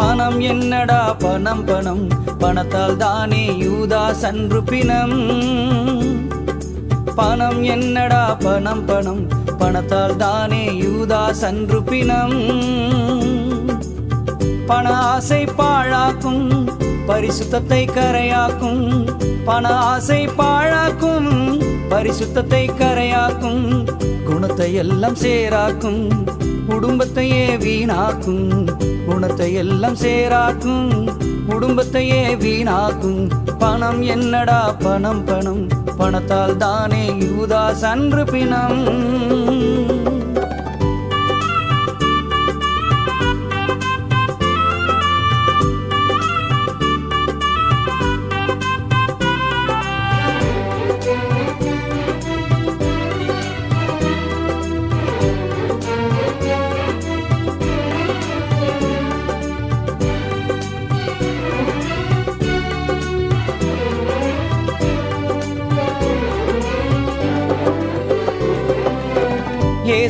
பணம் என்னடா பணம் பணம்? பணத்தால் தானே யூதா சன்று பிணம். பணம் என்னடா பணம் பணம்? பணத்தால் தானே யூதா சன்று பிணம். பண ஆசை பாழாக்கும் பரிசுத்தத்தை கரையாக்கும். பண ஆசை பாழாக்கும் பரிசுத்தத்தை கரையாக்கும். குணத்தை எல்லாம் சேராக்கும் குடும்பத்தையே வீணாக்கும். குணத்தை எல்லாம் சேராக்கும் குடும்பத்தையே வீணாக்கும். பணம் என்னடா பணம் பணம். பணத்தால் தானே யூதா சன்று பிணம்.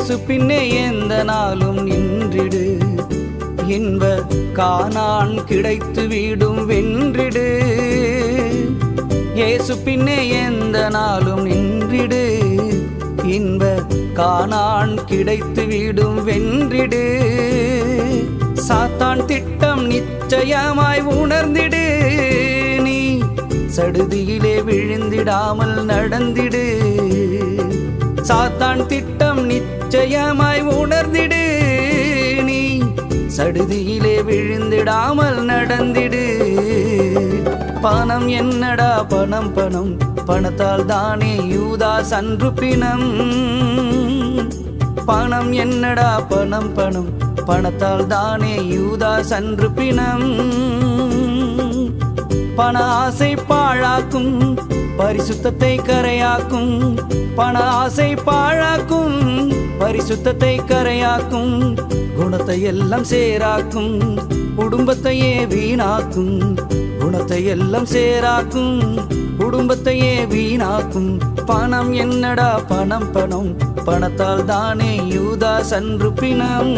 இயேசு பின்னே எந்த நாளும் நின்றிடு. இன்ப காணான் கிடைத்து வீடும் வென்றிடு. இயேசு பின்னே எந்த நாளும் நின்றிடு. இன்ப காணான் கிடைத்து வீடும் வென்றிடு. சாத்தான் திட்டம் நிச்சயமாய் உணர்ந்திடு. நீ சடுதியிலே விழுந்திடாமல் நடந்திடு. சாத்தான் திட்டம் நிச்சயமாய் உணர்ந்திடு நீ. சடுதியிலே விழுந்திடாமல் நடந்திடு. பணம் என்னடா பணம் பணம்? பணத்தால் தானே யூதா சன்று பிணம். பணம் என்னடா பணம் பணம்? பணத்தால் தானே யூதா சன்று பிணம். பண ஆசை பாழாக்கும் பரிசுத்தத்தை கரையாக்கும் பண ஆசை பாழாக்கும் பரிசுத்தத்தை கரையாக்கும் குணத்தை எல்லாம் சேராக்கும் குடும்பத்தையே வீணாக்கும் குணத்தை எல்லாம் சேராக்கும் குடும்பத்தையே வீணாக்கும். பணம் என்னடா பணம் பணம் பணத்தால் தானே யூதா சன்று பிணம்?